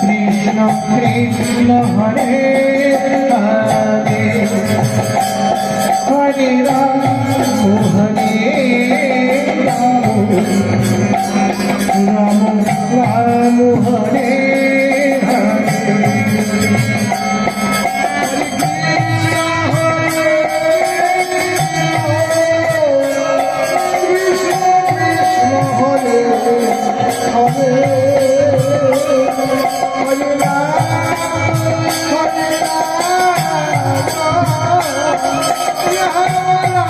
কৃষ্ণ কৃষ্ণ হরে হরে হরে হরে রাম হরে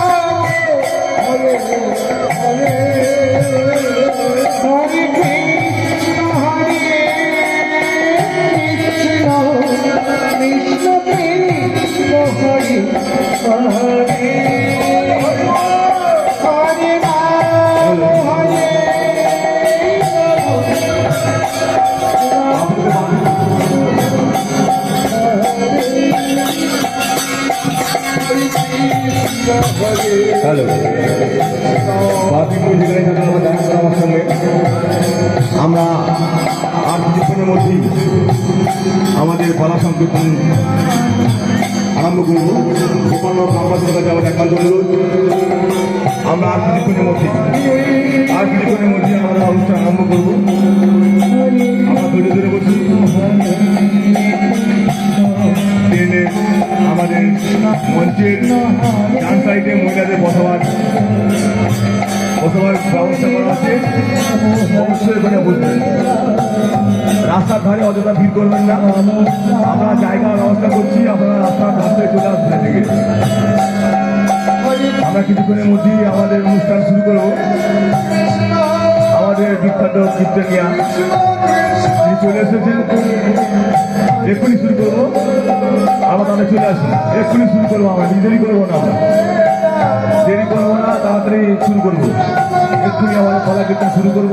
অনুরোধ। আমরা আর কিছুক্ষণের মধ্যে, আর কিছুক্ষণের মধ্যে আমরা অনুষ্ঠান আরম্ভ করব। আমরা ধরে ধরে বসি। ট্রেনে আমাদের মঞ্চের ডান সাইডে মহিলাদের বসবাস ব্যবস্থা করা আছে। অবশ্যই এখানে বসবেন রাস্তার ধারে অযথা ভিড় করবেন না। আমরা জায়গার ব্যবস্থা করছি, আপনারা রাস্তার ধারে চলে আসবেন এদিকে আমরা কিছুক্ষণের মধ্যেই আমাদের অনুষ্ঠান শুরু করব। আমাদের বিখ্যাত কীর্তনিয়া। তিনি চলে এসেছেন। এক্ষুনি শুরু করব। আমরা তাহলে চলে আসি। এক্ষুনি শুরু করব আমরা নিজেরই করব না আমরা। দেরি করব তাড়াতাড়ি শুরু করব। এক্ষুনি আমার কলা কীর্তন শুরু করব।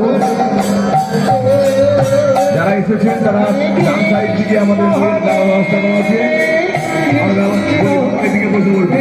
যারা এসেছেন, তারা ডান সাইড থেকে আমাদের ব্যবস্থা করা আছে। আমরা বসে পড়ব।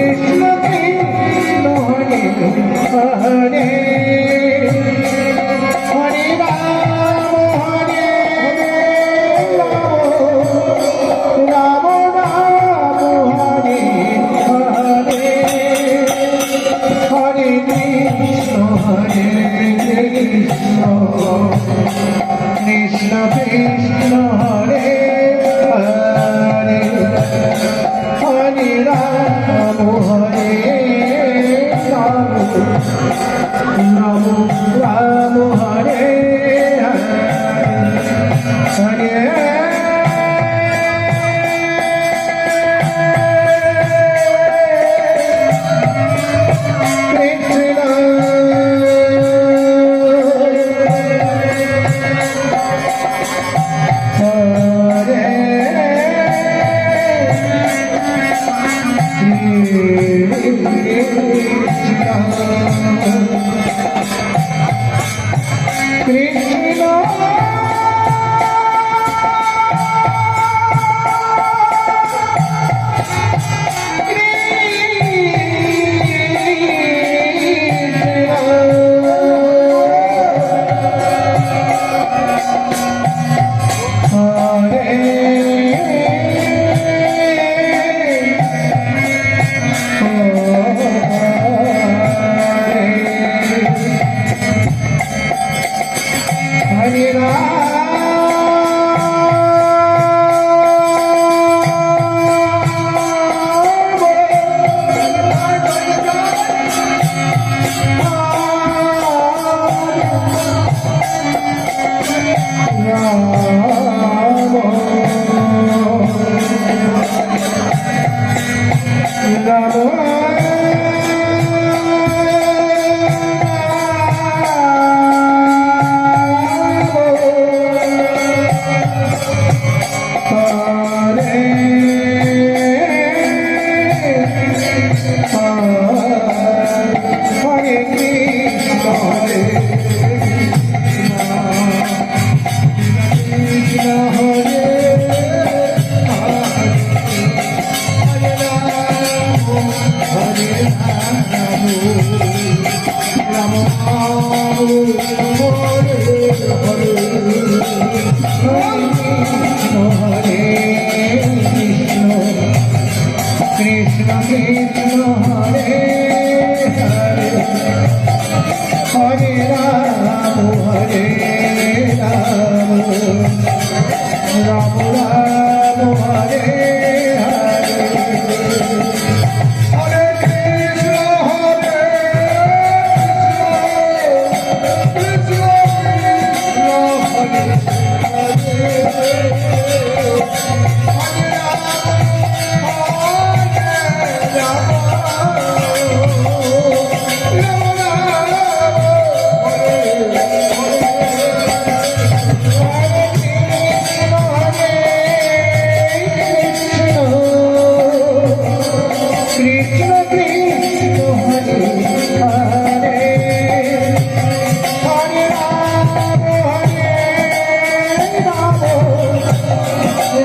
Ram Ram Oh.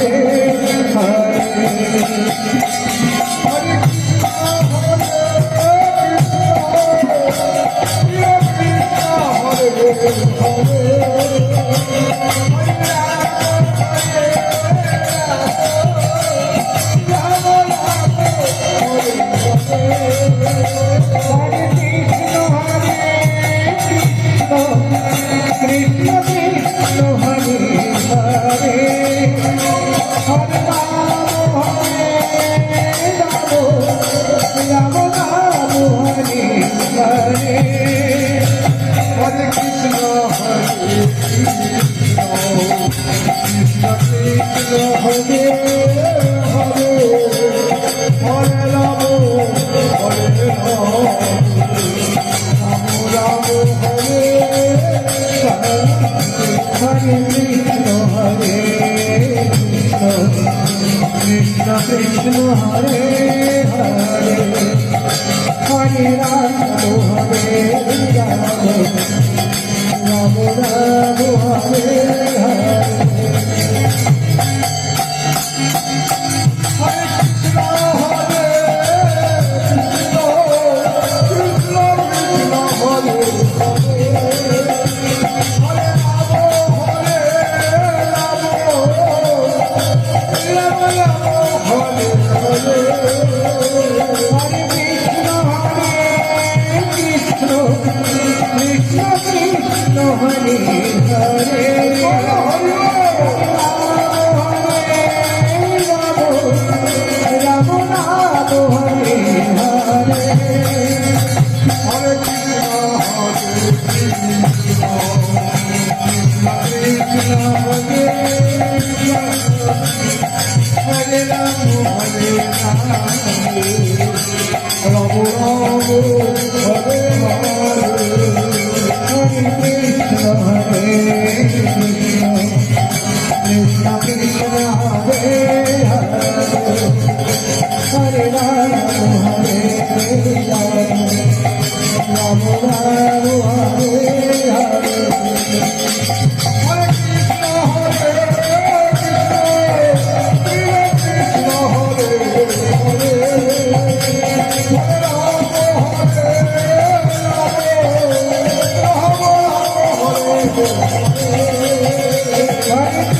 Hare Hare Hare Hare Hare Ram হরে রাম রাম রাম হরে। Krishna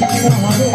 哎。